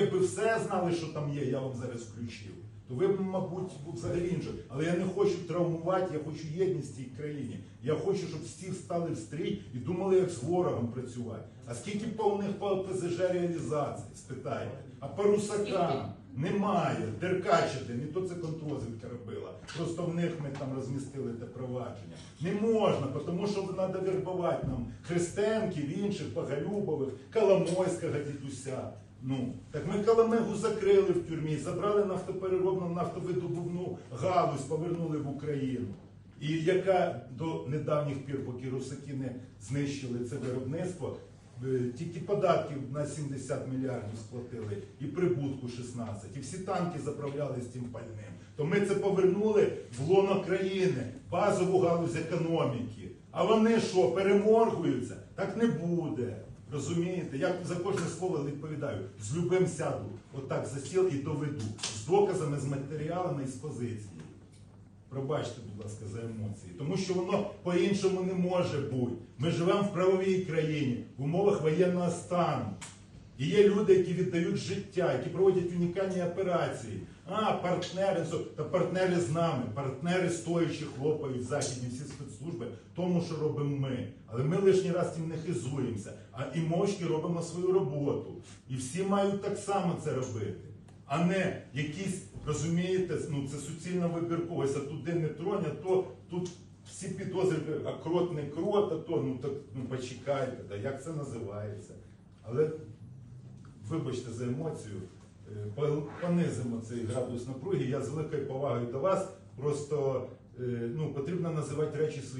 якби все знали, що там є, я вам зараз включив, то ви б, мабуть, взагалі інше. Але я не хочу травмувати, я хочу єдність в цій країні. Я хочу, щоб всі стали в стрій і думали, як з ворогом працювати. А скільки по у них по ПЗЖ реалізації, спитайте. А по немає. Деркачити, не то це контрозвідка робила. Просто в них ми там розмістили те провадження. Не можна, тому що треба вербувати нам Христенків, інших, Поголюбових, Коломойського дідуся. Ну, так ми Коломегу закрили в тюрмі, забрали нафтопереробну нафтовидобувну галузь, повернули в Україну. І яка до недавніх пір, поки русаки не знищили це виробництво, е, тільки податків на 70 мільярдів сплатили і прибутку 16. І всі танки заправляли з тим пальним. То ми це повернули в лоно країни, базову галузь економіки. А вони що, переморгуються? Так не буде. Розумієте? Я за кожне слово відповідаю. З любим сяду, отак за стіл і доведу. З доказами, з матеріалами і з позиції. Пробачте, будь ласка, за емоції. Тому що воно по-іншому не може бути. Ми живемо в правовій країні, в умовах воєнного стану. І є люди, які віддають життя, які проводять унікальні операції. А, партнери, та партнери з нами, партнери стоячи хлопають західні всі спецслужби, тому що робимо ми. Але ми лишній раз цим не хизуємося, а і мовчки робимо свою роботу. І всі мають так само це робити а не якісь, розумієте, ну це суцільна вибірковість, а туди не тронь, а то тут всі підозри, а крот не крот, а то ну так ну почекайте, да, як це називається. Але вибачте за емоцію, е, по- понизимо цей градус напруги. Я з великою повагою до вас. Просто е, ну, потрібно називати речі своїми.